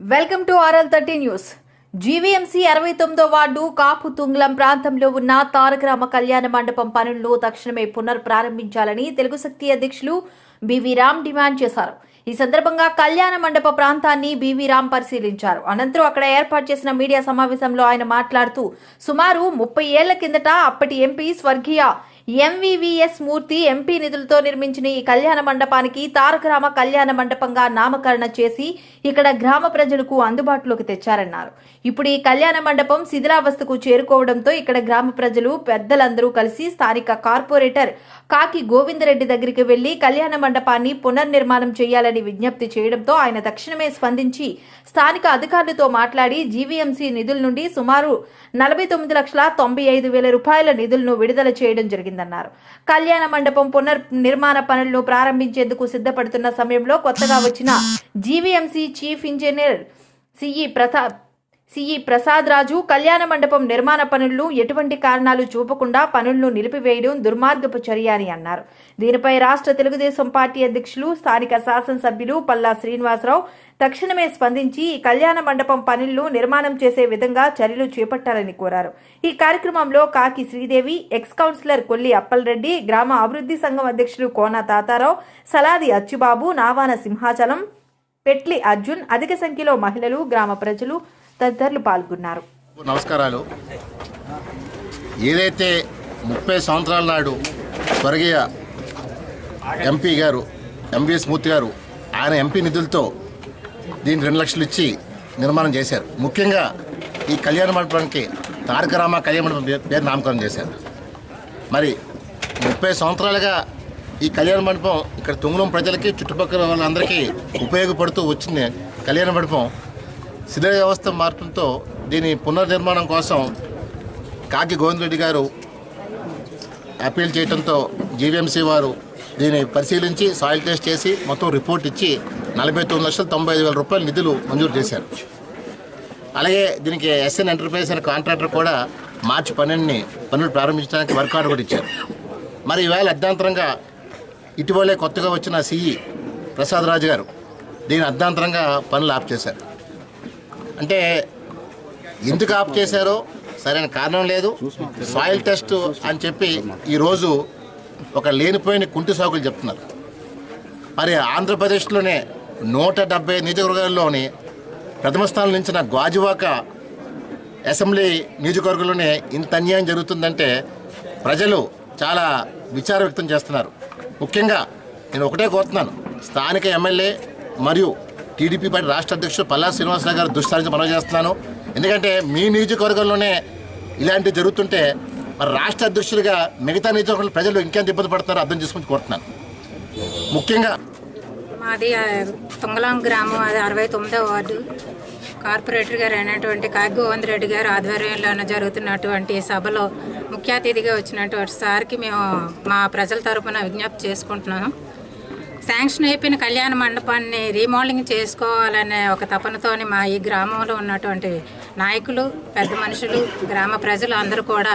Welcome to RL thirty news. GVMC అరవై తొమ్మిదో ward కాపు తుంగ్లం ప్రాంతంలో ఉన్న తారకరామ కళ్యాణ మండపం పనులను తక్షణమే పునర్ ప్రారంభించాలని తెలుగు శక్తి అధ్యక్షులు బివి రామ్ డిమాండ్ చేశారు. ఈ సందర్భంగా కళ్యాణ మండప ప్రాంతాన్ని బివి రామ్ పరిశీలించారు. అనంతరం అక్కడ ఏర్పాటు చేసిన మీడియా సమావేశంలో ఆయన మాట్లాడుతూ సుమారు ముప్పై ఏళ్ళ కిందట అప్పటి ఎంపీ స్వర్గీయ ఎంవివిఎస్ మూర్తి ఎంపీ నిధులతో నిర్మించిన ఈ కళ్యాణ మండపానికి తారకరామ కళ్యాణ మండపంగా నామకరణ చేసి ఇక్కడ గ్రామ ప్రజలకు అందుబాటులోకి తెచ్చారన్నారు. ఇప్పుడు ఈ కళ్యాణ మండపం శిథిలావస్థకు చేరుకోవడంతో ఇక్కడ గ్రామ ప్రజలు పెద్దలందరూ కలిసి స్థానిక కార్పొరేటర్ కాకి గోవిందరెడ్డి దగ్గరికి వెళ్ళి కళ్యాణ మండపాన్ని పునర్నిర్మాణం చేయాలని విజ్ఞప్తి చేయడంతో ఆయన తక్షణమే స్పందించి స్థానిక అధికారులతో మాట్లాడి జీవీఎంసీ నిధుల నుండి సుమారు నలభై తొమ్మిది లక్షల తొంభై ఐదు వేల రూపాయల నిధులను విడుదల చేయడం జరిగింది. జరిగిందన్నారు కళ్యాణ మండపం పునర్ నిర్మాణ పనులను ప్రారంభించేందుకు సిద్ధపడుతున్న సమయంలో కొత్తగా వచ్చిన GVMC chief engineer CE Pratap CE Prasad Raju కళ్యాణ మండపం నిర్మాణ పనులను ఎటువంటి కారణాలు చూపకుండా పనులను నిలిపివేయడం దుర్మార్గపు చర్య అని అన్నారు. దీనిపై రాష్ట్ర తెలుగుదేశం పార్టీ అధ్యక్షులు స్థానిక శాసనసభ్యులు పల్లా శ్రీనివాసరావు తక్షణమే స్పందించి ఈ కళ్యాణ మండపం పనులను నిర్మాణం చేసే విధంగా చర్యలు చేపట్టాలని కోరారు. ఈ కార్యక్రమంలో కాకి శ్రీదేవి ఎక్స్ కౌన్సిలర్ కొల్లి అప్పలరెడ్డి గ్రామ అభివృద్ధి సంఘం అధ్యక్షులు కోన తాతారావు సలాది అచ్చుబాబు నావాన సింహాచలం పెట్లి అర్జున్ అధిక సంఖ్యలో మహిళలు గ్రామ ప్రజలు తదితరులు పాల్గొన్నారు. నమస్కారాలు. ఏదైతే ముప్పై సంవత్సరాల నాడు స్వర్గీయ ఎంపీ గారు ఎంవిఎస్ మూర్తి గారు ఆయన ఎంపీ నిధులతో దీన్ని రెండు లక్షలు ఇచ్చి నిర్మాణం చేశారు. ముఖ్యంగా ఈ కళ్యాణ మండపానికి తారక రామ కళ్యాణ మండపం పేరు నామకరణం చేశారు. మరి ముప్పై సంవత్సరాలుగా ఈ కళ్యాణ మండపం ఇక్కడ తుంగలం ప్రజలకి చుట్టుపక్కల వాళ్ళందరికీ ఉపయోగపడుతూ వచ్చింది కళ్యాణ మండపం. శిథిల వ్యవస్థ మార్పులతో దీని పునర్నిర్మాణం కోసం కాకి గోవిందరెడ్డి గారు అప్పీల్ చేయడంతో జీవీఎంసీ వారు దీన్ని పరిశీలించి సాయిల్ టెస్ట్ చేసి మొత్తం రిపోర్ట్ ఇచ్చి నలభై తొమ్మిది లక్షల తొంభై ఐదు వేల రూపాయల నిధులు మంజూరు చేశారు. అలాగే దీనికి ఎస్ఎన్ ఎంటర్ప్రైజ్ అనే కాంట్రాక్టర్ కూడా మార్చి పన్నెండుని పనులు ప్రారంభించడానికి వర్క్ ఆర్డర్ కూడా ఇచ్చారు. మరి ఈవేళ అర్ధాంతరంగా ఇటీవలే కొత్తగా వచ్చిన సిఈ ప్రసాద్ రాజు గారు దీని అర్ధాంతరంగా పనులు ఆప్ చేశారు అంటే ఎందుకు ఆఫ్ చేశారో సరైన కారణం లేదు. సాయిల్ టెస్ట్ అని చెప్పి ఈరోజు ఒక లేనిపోయిన కుంటి సాకులు చెప్తున్నారు. మరి ఆంధ్రప్రదేశ్లోనే నూట డెబ్బై నియోజకవర్గాల్లోని ప్రథమ స్థానం నిలిచిన గాజువాక అసెంబ్లీ నియోజకవర్గంలోనే ఇంత అన్యాయం జరుగుతుందంటే ప్రజలు చాలా విచారం వ్యక్తం చేస్తున్నారు. ముఖ్యంగా నేను ఒకటే కోరుతున్నాను. స్థానిక ఎమ్మెల్యే మరియు టీడీపీ పార్టీ రాష్ట్ర అధ్యక్షుడు పల్లా శ్రీనివాసరావు గారు దృష్టి మనం చేస్తున్నాను ఎందుకంటే మీ నియోజకవర్గంలోనే ఇలాంటివి జరుగుతుంటే మరి రాష్ట్ర అధ్యక్షుడిగా మిగతా నియోజకవర్గంలో ప్రజలు ఇంకెంత ఇబ్బంది పడతారో అర్థం చేసుకుని కోరుతున్నాను. ముఖ్యంగా మాది తుంగలాం గ్రామం అది అరవై తొమ్మిదో వార్డు. కార్పొరేటర్ గారు అయినటువంటి కాకి రెడ్డి గారు ఆధ్వర్యంలో జరుగుతున్నటువంటి సభలో ముఖ్య అతిథిగా వచ్చినటువంటి సార్కి మేము మా ప్రజల తరపున విజ్ఞప్తి చేసుకుంటున్నాము శాంక్షన్ అయిపోయిన కళ్యాణ మండపాన్ని రీమోడలింగ్ చేసుకోవాలనే ఒక తపనతోని మా ఈ గ్రామంలో ఉన్నటువంటి నాయకులు పెద్ద మనుషులు గ్రామ ప్రజలు అందరూ కూడా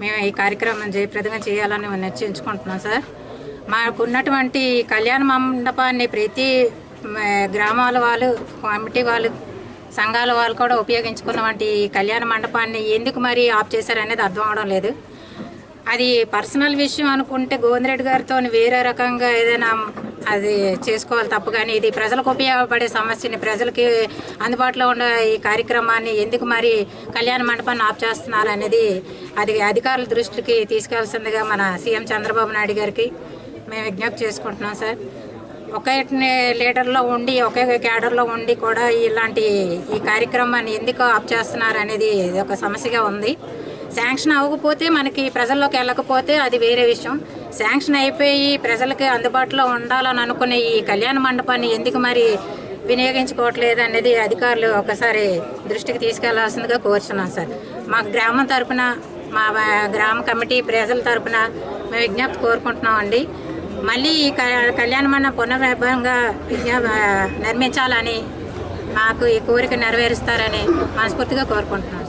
మేము ఈ కార్యక్రమం జయప్రదంగా చేయాలని నిశ్చయించుకుంటున్నాం సార్. మాకు ఉన్నటువంటి కళ్యాణ మండపాన్ని ప్రతి గ్రామాల వాళ్ళు కమిటీ వాళ్ళు సంఘాల వాళ్ళు కూడా ఉపయోగించుకున్నటువంటి ఈ కళ్యాణ మండపాన్ని ఎందుకు మరి ఆఫ్ చేశారనేది అర్థం అవడం లేదు. అది పర్సనల్ విషయం అనుకుంటే గోవిందరెడ్డి గారితో వేరే రకంగా ఏదైనా అది చేసుకోవాలి తప్పు. కానీ ఇది ప్రజలకు ఉపయోగపడే సమస్యని ప్రజలకి అందుబాటులో ఉన్న ఈ కార్యక్రమాన్ని ఎందుకు మరి కళ్యాణ మండపాన్ని ఆప్ చేస్తున్నారు అనేది అది అధికారుల దృష్టికి తీసుకెళ్ళాల్సిందిగా మన సీఎం చంద్రబాబు నాయుడు గారికి మేము విజ్ఞప్తి చేసుకుంటున్నాం సార్. ఒకే లీడర్లో ఉండి ఒకే క్యాడర్లో ఉండి కూడా ఇలాంటి ఈ కార్యక్రమాన్ని ఎందుకు ఆప్ చేస్తున్నారు అనేది ఇది ఒక సమస్యగా ఉంది. శాంక్షన్ అవ్వకపోతే మనకి ప్రజల్లోకి వెళ్ళకపోతే అది వేరే విషయం. శాంక్షన్ అయిపోయి ప్రజలకి అందుబాటులో ఉండాలని అనుకునే ఈ కళ్యాణ మండపాన్ని ఎందుకు మరి వినియోగించుకోవట్లేదు అనేది అధికారులు ఒకసారి దృష్టికి తీసుకెళ్ళాల్సిందిగా కోరుచున్నాం సార్. మా గ్రామం తరపున మా గ్రామ కమిటీ ప్రజల తరపున మేము విజ్ఞప్తి కోరుకుంటున్నాం అండి మళ్ళీ ఈ కళ్యాణ మండపం పునర్వైభవంగా నిర్మించాలని మాకు ఈ కోరిక నెరవేరుస్తారని మనస్ఫూర్తిగా కోరుకుంటున్నాం.